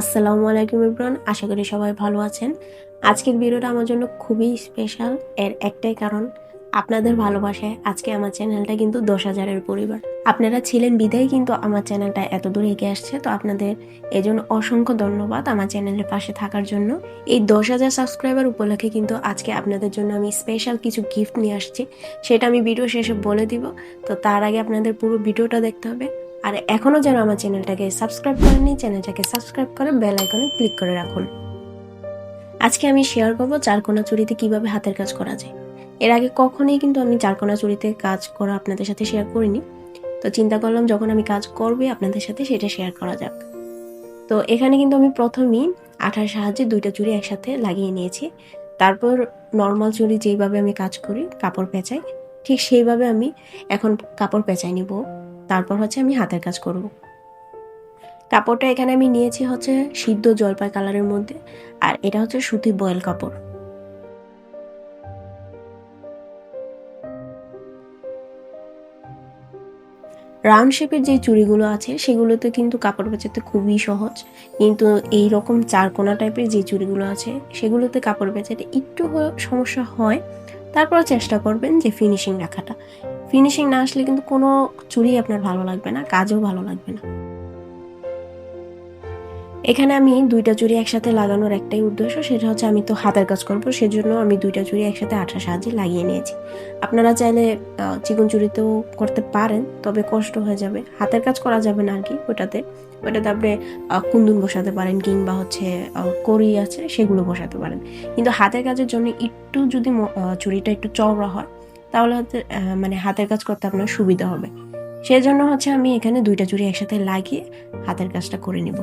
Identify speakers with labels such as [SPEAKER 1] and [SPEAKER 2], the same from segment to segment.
[SPEAKER 1] আসসালামু আলাইকুম ইব্রান আশা করি সবাই ভালো আছেন। আজকের ভিডিওটা আমার জন্য খুবই স্পেশাল এর একটাই কারণ, আপনাদের ভালোবাসায় আজকে আমার চ্যানেলটা কিন্তু দশ হাজারের পরিবার। আপনারা ছিলেন বিদায়, কিন্তু আমার চ্যানেলটা এত দূর এগিয়ে আসছে, তো আপনাদের এজন্য অসংখ্য ধন্যবাদ আমার চ্যানেলের পাশে থাকার জন্য। এই দশ হাজার সাবস্ক্রাইবার উপলক্ষে কিন্তু আজকে আপনাদের জন্য আমি স্পেশাল কিছু গিফট নিয়ে আসছি, সেটা আমি ভিডিও শেষে বলে দিব। তো তার আগে আপনাদের পুরো ভিডিওটা দেখতে হবে। আর এখনও যেন আমার চ্যানেলটাকে সাবস্ক্রাইব করেননি, চ্যানেলটাকে সাবস্ক্রাইব করে বেল আইকনে ক্লিক করে রাখুন। আজকে আমি শেয়ার করব চারকোনা চুরিতে কীভাবে হাতের কাজ করা যায়। এর আগে কখনোই কিন্তু আমি চারকোনা চুরিতে কাজ করা আপনাদের সাথে শেয়ার করিনি। তো চিন্তা করলাম যখন আমি কাজ করবি আপনাদের সাথে সেটা শেয়ার করা যাক। তো এখানে কিন্তু আমি প্রথমেই আঠার সাহায্যে দুইটা চুড়ি একসাথে লাগিয়ে নিয়েছি। তারপর নর্মাল চুড়ি যেইভাবে আমি কাজ করি, কাপড় পেঁচাই, ঠিক সেইভাবে আমি এখন কাপড় পেঁচাই নিব। তারপর হচ্ছে আমি হাতের কাজ করব। কাপড়টা এখানে আমি নিয়েছি হচ্ছে সিদ্ধ জলপাই কালারের মধ্যে, আর এটা হচ্ছে সুতি বয়েল কাপড়। রাউন্ড শেপের যে চুড়িগুলো আছে, সেগুলোতে কিন্তু কাপড় বেচাতে খুবই সহজ। কিন্তু এই রকম চারকোনা টাইপের যে চুড়িগুলো আছে, সেগুলোতে কাপড় বেচাতে একটু সমস্যা হয়। তারপর চেষ্টা করবেন যে ফিনিশিং রাখাটা। ফিনিশিং না আসলে কিন্তু কোনো চুড়ি আপনার ভালো লাগবে না, কাজও ভালো লাগবে না। এখানে আমি দুইটা চুড়ি একসাথে লাগানোর একটাই উদ্দেশ্য, সেটা হচ্ছে আমি তো হাতের কাজ করব, সেজন্য আমি দুইটা চুড়ি একসাথে আঠার সাহায্যে লাগিয়ে নিয়েছি। আপনারা চাইলে চিকন চুড়িতেও করতে পারেন, তবে কষ্ট হয়ে যাবে। হাতের কাজ করা যাবে না আর কি ওটাতে। ওটাতে আপনি কুন্দুন বসাতে পারেন কিংবা হচ্ছে কড়ি আছে সেগুলো বসাতে পারেন। কিন্তু হাতের কাজের জন্য একটু যদি চুড়িটা একটু চওড়া হয় তাহলে হচ্ছে মানে হাতের কাজ করতে আপনার সুবিধা হবে। সেজন্য হচ্ছে আমি এখানে দুইটা চুড়ি একসাথে লাগিয়ে হাতের কাজটা করে নিব।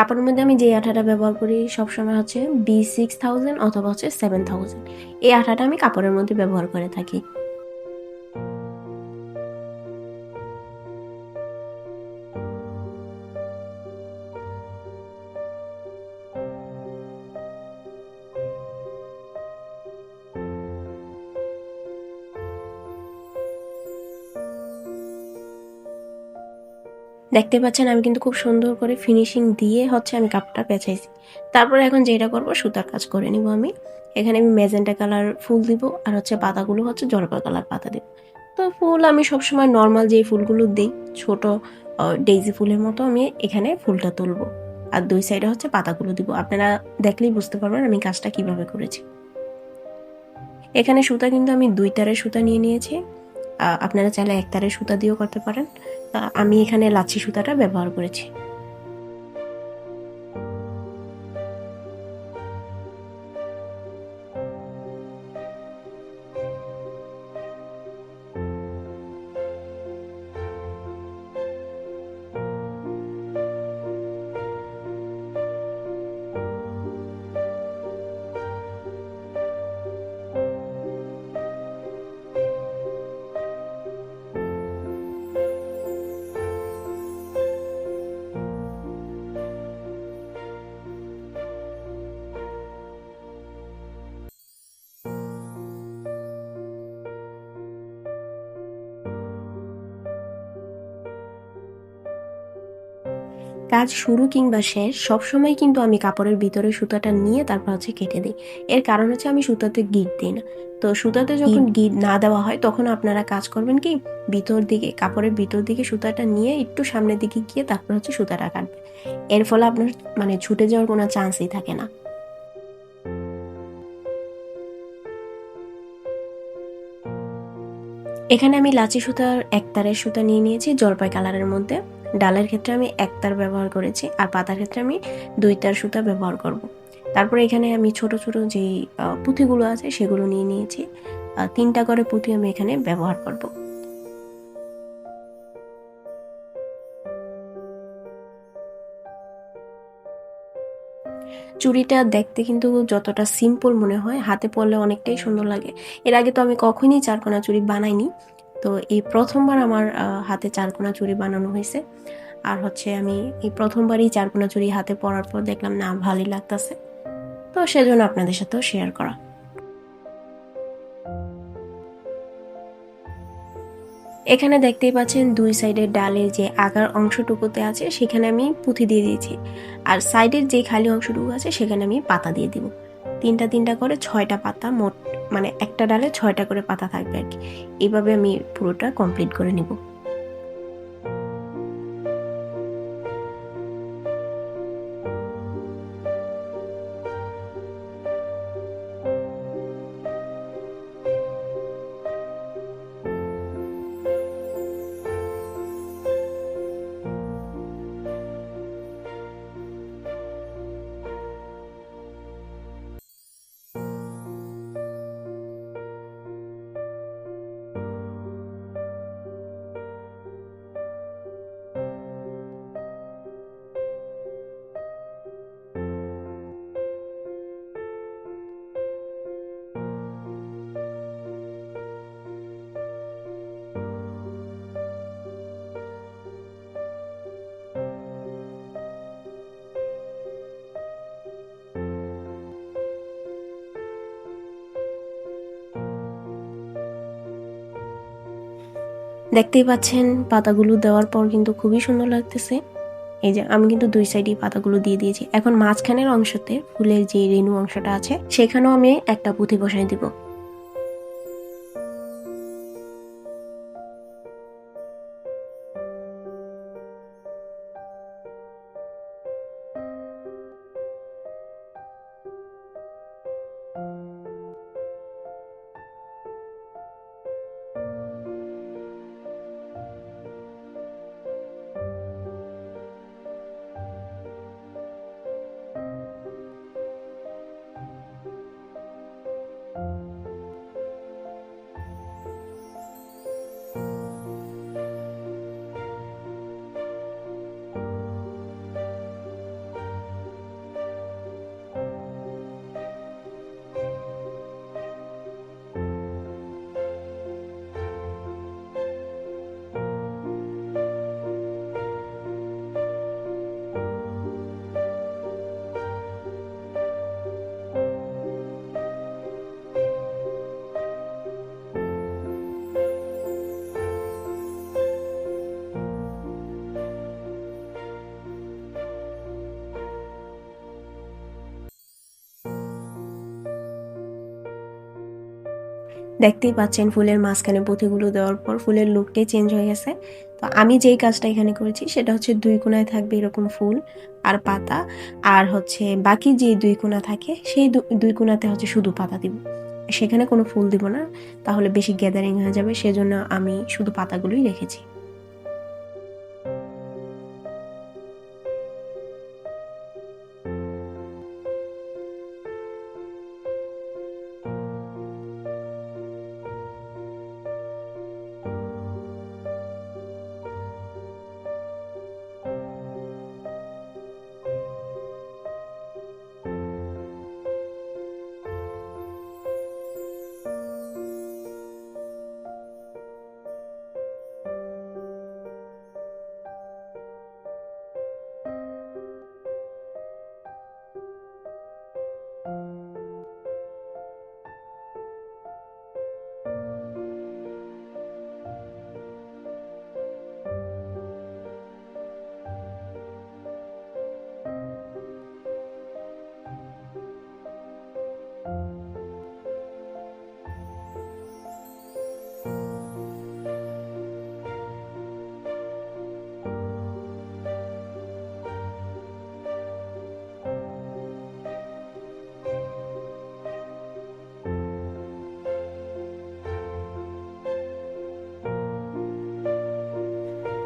[SPEAKER 1] কাপড়ের মধ্যে আমি যে আঠাটা ব্যবহার করি সবসময় হচ্ছে বি সিক্স থাউজেন্ড অথবা হচ্ছে সেভেন থাউজেন্ড এই আঠাটা আমি কাপড়ের মধ্যে ব্যবহার করে থাকি। দেখতে পাচ্ছেন আমি কিন্তু খুব সুন্দর করে ফিনিশিং দিয়ে হচ্ছে আমি কাপটা পেঁচাইছি। তারপরে এখন যেটা করব, সুতার কাজ করে নিব আমি। এখানে আমি মেজেন্টা কালার ফুল দিব আর হচ্ছে পাতাগুলো হচ্ছে জলপাই কালার পাতা দিব। তো ফুল আমি সবসময় নর্মাল যে ফুলগুলো দিই, ছোট ডেইজি ফুলের মতো আমি এখানে ফুলটা তুলবো। আর দুই সাইডে হচ্ছে পাতাগুলো দিব। আপনারা দেখলেই বুঝতে পারবেন আমি কাজটা কীভাবে করেছি। এখানে সুতা কিন্তু আমি দুই তারের সুতা নিয়ে নিয়েছি। আপনারা চাইলে এক তারের সুতা দিয়েও করতে পারেন। আমি এখানে লাচ্ছি সুতাটা ব্যবহার করেছি। কাজ শুরু কিংবা শেষ সবসময় কিন্তু আমি কাপড়ের ভিতরে সুতাটা নিয়ে তারপর হচ্ছে কেটে দিই। এর কারণ হচ্ছে আমি সুতাতে গিট দিই না। তো সুতাতে যখন গিট না দেওয়া হয় তখন আপনারা কাজ করবেন কি ভিতর দিকে কাপড়ের ভিতর দিকে সুতাটা নিয়ে একটু সামনের দিকে গিয়ে তারপর হচ্ছে সুতাটা কাটবেন। এর ফলে আপনার মানে ছুটে যাওয়ার কোনো চান্সই থাকে না। এখানে আমি লাচি সুতার একতারের সুতা নিয়ে নিয়েছি জলপাই কালারের মধ্যে। ডালের ক্ষেত্রে আমি একতার ব্যবহার করেছি আর পাতার ক্ষেত্রে আমি দুই তার সুতা ব্যবহার করব। তারপরে এখানে আমি ছোট ছোট যে আহ, পুঁথিগুলো আছে সেগুলো নিয়ে নিয়েছি তিনটা করে পুঁথি আমি এখানে ব্যবহার করব। চুড়িটা দেখতে কিন্তু যতটা সিম্পল মনে হয় হাতে পরলে অনেকটাই সুন্দর লাগে এর আগে তো আমি কখনই চারকোনা চুড়ি বানাইনি তো এই প্রথমবার আমার হাতে চারকোনা চুড়ি বানানো হয়েছে। আর হচ্ছে আমি এই প্রথমবারই চারকোনা চুড়ি হাতে পরার পর দেখলাম, না, ভালোই লাগতেছে। তো সেজন্য আপনাদের সাথেও শেয়ার করা। এখানে দেখতেই পাচ্ছেন, দুই সাইডের ডালের যে আগার অংশটুকুতে আছে, সেখানে আমি পুঁথি দিয়ে দিয়েছি। আর সাইডের যে খালি অংশটুকু আছে, সেখানে আমি পাতা দিয়ে দিব। তিনটা তিনটা করে ছয়টা পাতা মোট মানে একটা ডালে ছয়টা করে পাতা থাকবে আর কি। এইভাবে আমি পুরোটা কমপ্লিট করে নিব। দেখতেই পাচ্ছেন, পাতাগুলো দেওয়ার পর কিন্তু খুবই সুন্দর লাগতেছে। এই যে, আমি কিন্তু দুই সাইডেই পাতাগুলো দিয়ে দিয়েছি। এখন মাঝখানের অংশতে ফুলের যে রেণু অংশটা আছে, সেখানেও আমি একটা পুঁথি বসাই দিব। দেখতেই পাচ্ছেন ফুলের মাঝখানে পুঁথিগুলো দেওয়ার পর ফুলের লুকটাই চেঞ্জ হয়ে গেছে। তো আমি যেই কাজটা এখানে করেছি সেটা হচ্ছে দুই কোনায় থাকবে এরকম ফুল আর পাতা। আর হচ্ছে বাকি যে দুই কোনা থাকে সেই দুই কোনাতে হচ্ছে শুধু পাতা দিব। সেখানে কোনো ফুল দিব না। তাহলে বেশি গ্যাদারিং হয়ে যাবে। সেজন্য আমি শুধু পাতাগুলোই রেখেছি।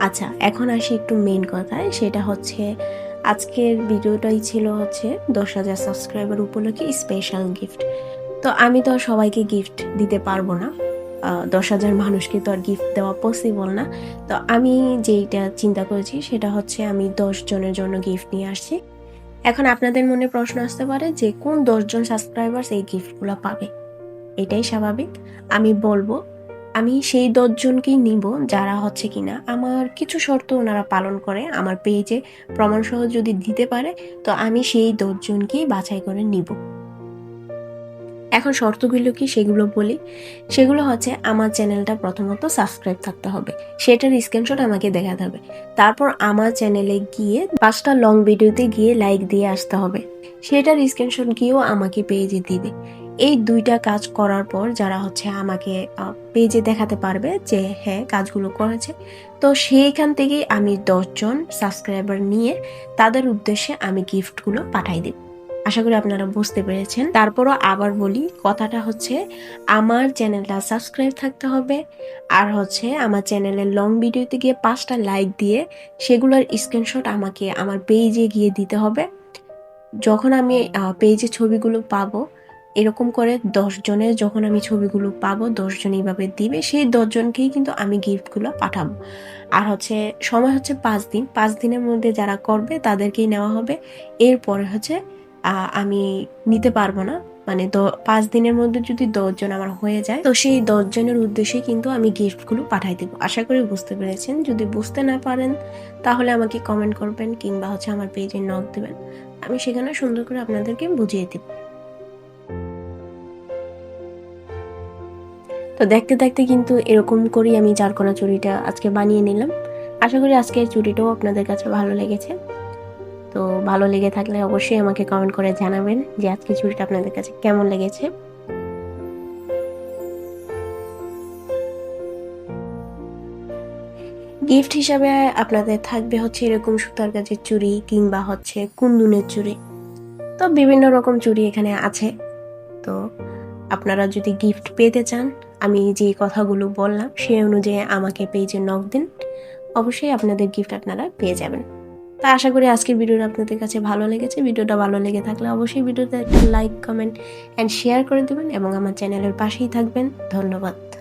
[SPEAKER 1] আচ্ছা এখন আসি একটু মেন কথায়, সেটা হচ্ছে আজকের ভিডিওটাই ছিল হচ্ছে দশ হাজার সাবস্ক্রাইবার উপলক্ষে স্পেশাল গিফট তো আমি তো সবাইকে গিফট দিতে পারব না। দশ হাজার মানুষকে তো আর গিফট দেওয়া পসিবল না। তো আমি যেইটা চিন্তা করেছি, সেটা হচ্ছে আমি দশ জনের জন্য গিফট নিয়ে আসছি। এখন আপনাদের মনে প্রশ্ন আসতে পারে যে কোন দশজন সাবস্ক্রাইবার্স এই গিফটগুলো পাবে? এটাই স্বাভাবিক। আমি বলব আমি সেই দশজনকেই নিব যারা হচ্ছে কিনা। আমার কিছু শর্ত ওনারা পালন করে, আমার পেজে প্রমাণসহ যদি দিতে পারে, তো আমি সেই দশজনকেই বাছাই করে নিব। এখন শর্তগুলো কি সেগুলো বলি। সেগুলো হচ্ছে আমার চ্যানেলটা প্রথমত সাবস্ক্রাইব থাকতে হবে, সেটার স্ক্রিনশট আমাকে দেখাতে হবে। তারপর আমার চ্যানেলে গিয়ে পাঁচটা লং ভিডিওতে গিয়ে লাইক দিয়ে আসতে হবে, সেটার স্ক্রিনশট গিয়েও আমাকে পেজে দিবে। এই দুইটা কাজ করার পর যারা হচ্ছে আমাকে পেজে দেখাতে পারবে যে হ্যাঁ কাজগুলো করেছে। তো সেইখান থেকেই আমি দশজন সাবস্ক্রাইবার নিয়ে তাদের উদ্দেশ্যে আমি গিফটগুলো পাঠাই দেব। আশা করি আপনারা বুঝতে পেরেছেন। তারপরও আবার বলি, কথাটা হচ্ছে আমার চ্যানেলটা সাবস্ক্রাইব থাকতে হবে আর হচ্ছে আমার চ্যানেলের লং ভিডিওতে গিয়ে পাঁচটা লাইক দিয়ে সেগুলোর স্ক্রিনশট আমাকে আমার পেজে গিয়ে দিতে হবে। যখন আমি পেজে ছবিগুলো পাবো এরকম করে দশ জনের যখন আমি ছবিগুলো পাবো দশজন এইভাবে দিবে, সেই দশজনকেই কিন্তু আমি গিফটগুলো পাঠাবো। আর হচ্ছে সময় হচ্ছে পাঁচ দিন, পাঁচ দিনের মধ্যে যারা করবে তাদেরকেই নেওয়া হবে। এরপরে হচ্ছে আমি নিতে পারব না। মানে পাঁচ দিনের মধ্যে যদি দশজন আমার হয়ে যায়, তো সেই দশজনের উদ্দেশ্যে কিন্তু আমি গিফটগুলো পাঠাই দেবো। আশা করি বুঝতে পেরেছেন। যদি বুঝতে না পারেন, তাহলে আমাকে কমেন্ট করবেন কিংবা হচ্ছে আমার পেজে নক দেবেন। আমি সেখানে সুন্দর করে আপনাদেরকে বুঝিয়ে দিব। তো দেখতে দেখতে কিন্তু এরকম করেই আমি চারকোনা চুড়িটা আজকে বানিয়ে নিলাম। আশা করি আজকের চুড়িটাও আপনাদের কাছে ভালো লেগেছে। তো ভালো লেগে থাকলে অবশ্যই আমাকে কমেন্ট করে জানাবেন যে আজকে চুড়িটা আপনাদের কাছে কেমন লেগেছে। গিফট হিসাবে আপনাদের থাকবে হচ্ছে এরকম সুতার গাছের চুড়ি কিংবা হচ্ছে কুন্দুনের চুড়ি। তো বিভিন্ন রকম চুড়ি এখানে আছে। তো আপনারা যদি গিফট পেতে চান আমি যে কথাগুলো বললাম সে অনুযায়ী আমাকে পেজে নক দিন। অবশ্যই আপনাদের গিফট আপনারা পেয়ে যাবেন। তা আশা করি আজকের ভিডিওটা আপনাদের কাছে ভালো লেগেছে। ভিডিওটা ভালো লেগে থাকলে অবশ্যই ভিডিওতে একটা লাইক কমেন্ট অ্যান্ড শেয়ার করে দেবেন এবং আমার চ্যানেলের পাশেই থাকবেন। ধন্যবাদ।